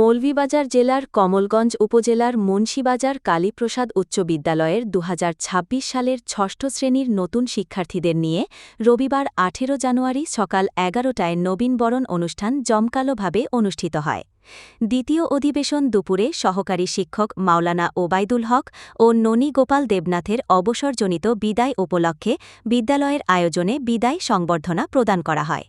মৌলভীবাজার জেলার কমলগঞ্জ উপজেলার মুন্সীবাজার কালীপ্রসাদ উচ্চ বিদ্যালয়ের দু হাজার ছাব্বিশ সালের ষষ্ঠ শ্রেণির নতুন শিক্ষার্থীদের নিয়ে রবিবার আঠেরো জানুয়ারি সকাল এগারোটায় নবীনবরণ অনুষ্ঠান জমকালোভাবে অনুষ্ঠিত হয়। দ্বিতীয় অধিবেশন দুপুরে সহকারী শিক্ষক মাওলানা ওবায়দুল হক ও ননী গোপাল দেবনাথের অবসরজনিত বিদায় উপলক্ষে বিদ্যালয়ের আয়োজনে বিদায় সংবর্ধনা প্রদান করা হয়।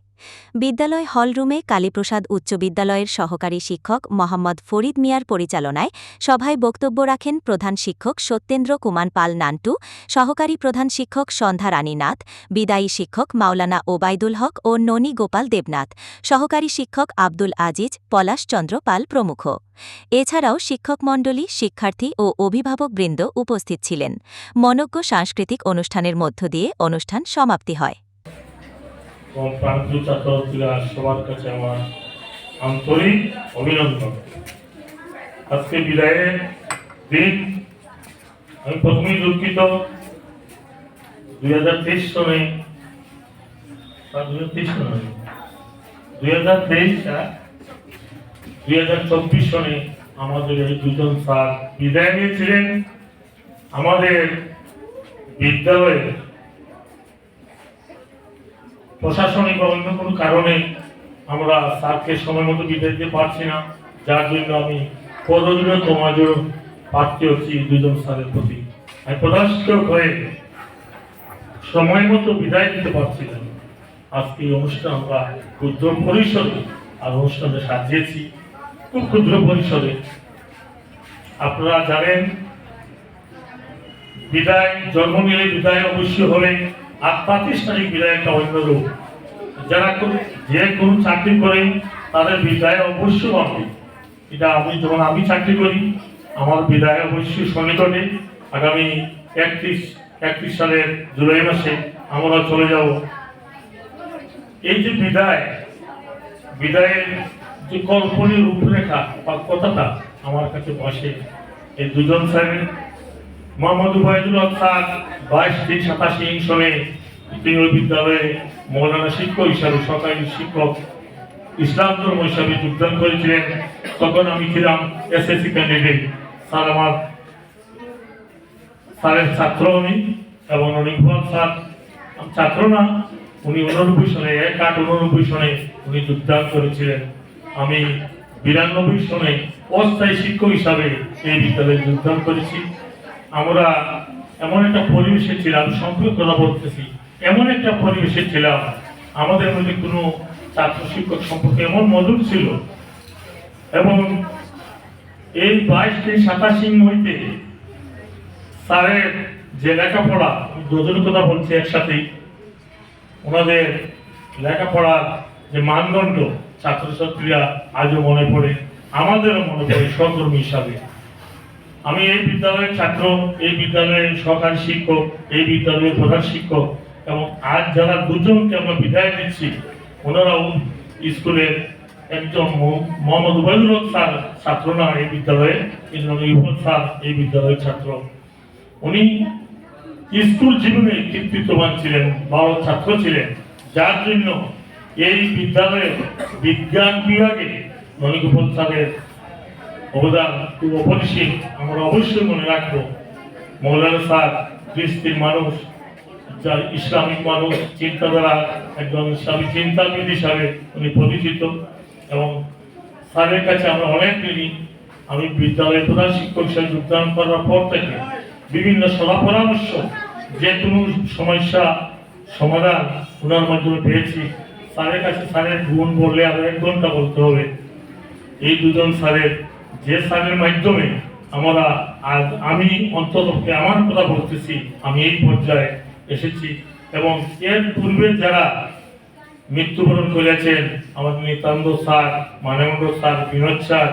বিদ্যালয় হলরুমে কালীপ্রসাদ উচ্চ বিদ্যালয়ের সহকারী শিক্ষক মোহাম্মদ ফরিদ মিয়ার পরিচালনায় সভায় বক্তব্য রাখেন প্রধান শিক্ষক সত্যেন্দ্র কুমার পাল নান্টু, সহকারী প্রধান শিক্ষক সন্ধ্যা রানী নাথ, বিদায়ী শিক্ষক মাওলানা ওবায়দুল হক ও ননী গোপাল দেবনাথ, সহকারী শিক্ষক আব্দুল আজিজ পলাশচন্দ্র পাল প্রমুখ। এছাড়াও শিক্ষকমণ্ডলী শিক্ষার্থী ও অভিভাবকবৃন্দ উপস্থিত ছিলেন। মনজ্ঞ সাংস্কৃতিক অনুষ্ঠানের মধ্য দিয়ে অনুষ্ঠান সমাপ্তি হয়। এবং সবার কাছে আমার আন্তরিক অভিনন্দন। আজকে বিদায়ের দিন, আমি প্রথমেই দুঃখিত। দুই হাজার তেইশ সনে হাজার চব্বিশ সনে আমাদের দুজন বিদায় আমাদের বিদ্যালয়ের প্রশাসনিক বা অন্য কোনো কারণে আমরা স্যারকে সময় মতো দিতে পারছি না। যার জন্য আমি পদজীবন তোমাজোর প্রার্থী হচ্ছি দুজন স্যারের প্রতি। আমি শিক্ষক হয়ে সময় মতো বিদায় দিতে পারছি না। আজকে এই অনুষ্ঠান আমরা ক্ষুদ্র পরিসরে আর অনুষ্ঠানে সাজিয়েছি। খুব ক্ষুদ্র পরিসরে। আপনারা জানেন, বিদায়, জন্ম নিলে বিদায় অবশ্যই হবে আর প্রাতিষ্ঠানিক বিদায় একটা অন্য রূপ। যারা যে কোনো চাকরি করে, তাদের বিদায় অবশ্যই হবে। এটা আমি যখন আমি চাকরি করি, আমার বিদায় অবশ্যই সন্নিকটে আগামী একত্রিশ একত্রিশ সালের জুলাই মাসে আমরা চলে যাব। এই যে বিদায় বিদায়ের যে কল্পনীয় রূপরেখা বা কথাটা আমার কাছে বসে, এই দুজন স্যারের মোহাম্মদ উবায়দুল হক বাইশ তিন সাতাশি সনে তিনি বিদ্যালয়ে মৌলানা শিক্ষক হিসাবে সরকারি শিক্ষক ইসলাম ধর্ম হিসাবে যোগদান করেছিলেন। তখন আমি ছিলাম এসএসসি ক্যান্ডিডেট স্যার আমার স্যারের ছাত্র আমি এবং অনেক স্যার। ছাত্র না, উনি উননব্বই সনে, এক আট উননব্বই সনে উনি যোগদান করেছিলেন। আমি বিরানব্বই সনে অস্থায়ী শিক্ষক হিসাবে এই বিদ্যালয়ে যোগদান করেছি। আমরা এমন একটা পরিবেশে ছিলাম, সম্পর্ক কথা বলতেছি। এমন একটা পরিবেশে ছিলাম, আমাদের মধ্যে কোনো ছাত্র শিক্ষক সম্পর্ক এমন মধুর ছিল। এবং এই বাইশ থেকে সাতাশি হইতে স্যারের যে লেখাপড়া আমি দুজনের কথা বলছি একসাথে ওনাদের লেখাপড়ার যে মানদণ্ড, ছাত্রছাত্রীরা আজও মনে পড়ে, আমাদেরও মনে পড়ে সহকর্মী হিসাবে। আমি এই বিদ্যালয়ের ছাত্র, এই বিদ্যালয়ের সহকারী শিক্ষক, এই বিদ্যালয়ের প্রধান শিক্ষক এবং আজ যারা দুজনকে আমরা বিদায় দিচ্ছি, ওনারাও স্কুলের একজন মোহাম্মদ হক স্যার ছাত্র না এই বিদ্যালয়ে ইউবল স্যার এই বিদ্যালয়ের ছাত্র। উনি স্কুল জীবনে কৃতিত্ববান ছিলেন ভালো ছাত্র ছিলেন। যার জন্য এই বিদ্যালয়ের বিজ্ঞান বিভাগে ননীগোপাল স্যারের অবদান খুব অপরিসীম আমরা অবশ্যই মনে রাখব। মৌলানা স্যার খ্রিস্টির মানুষ, যা ইসলামিক মানুষ, চিন্তাধারা, একজন ইসলামী চিন্তাবিদ হিসাবে উনি পরিচিত এবং স্যারের কাছে আমরা অনেক ঋণী। আমি বিদ্যালয়ের প্রধান শিক্ষক হিসেবে যোগদান করার পর থেকে বিভিন্ন সভা পরামর্শ, যে কোনো সমস্যা সমাধান ওনার মাধ্যমে পেয়েছি। স্যারের কাছে স্যারের গুণ বললে আরও এক ঘণ্টা বলতে হবে। এই দুজন স্যারের যে স্থানের মাধ্যমে আমরা আজ আমি অন্ততপক্ষে আমার কথা বলতেছি, আমি এই পর্যায়ে এসেছি এবং এর পূর্বে যারা মৃত্যুবরণ করেছেন, আমাদের নিতান্ত sir Manabendra sir, Binod sir